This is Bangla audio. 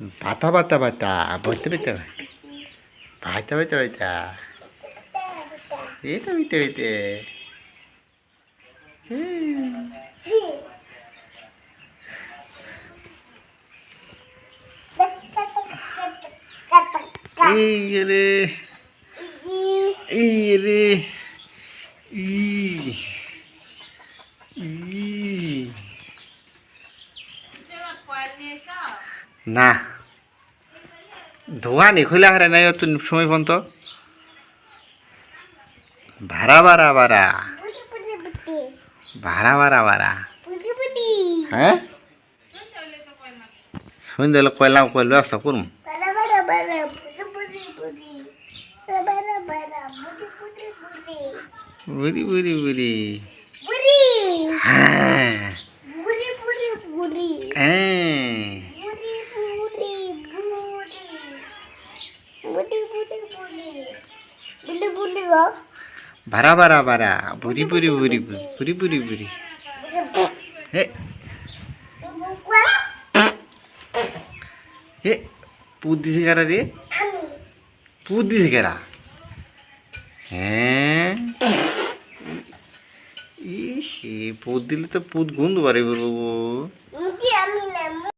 বাতা বাতা বাতা বইতে বইতে বাইতে বাইতে বাইতে এটা বইতে বইতে এই রে এই রে ই ই না। ধোয়া নি খুলে হারে নাই অত সময় পর্যন্ত ভাড়া ভাড়া ভাড়া। ভাড়া ভাড়া ভাড়া। হ্যাঁ সন্ধ্যে কয়লাম কয়লা ব্যবস্থা করুন বুড়ি বুড়ি বুড়ি ভাড়া ভাড়া ভাড়া। বুড়ি বুড়ি বুড়ি বুড়ি বুড়ি বুড়ি। হে। হে পুত দিছে কারা রে? পুত দিছে কারা? হ্যাঁ। ইস পুত দিলে তো পুত গন্ধ বাড়ি বলব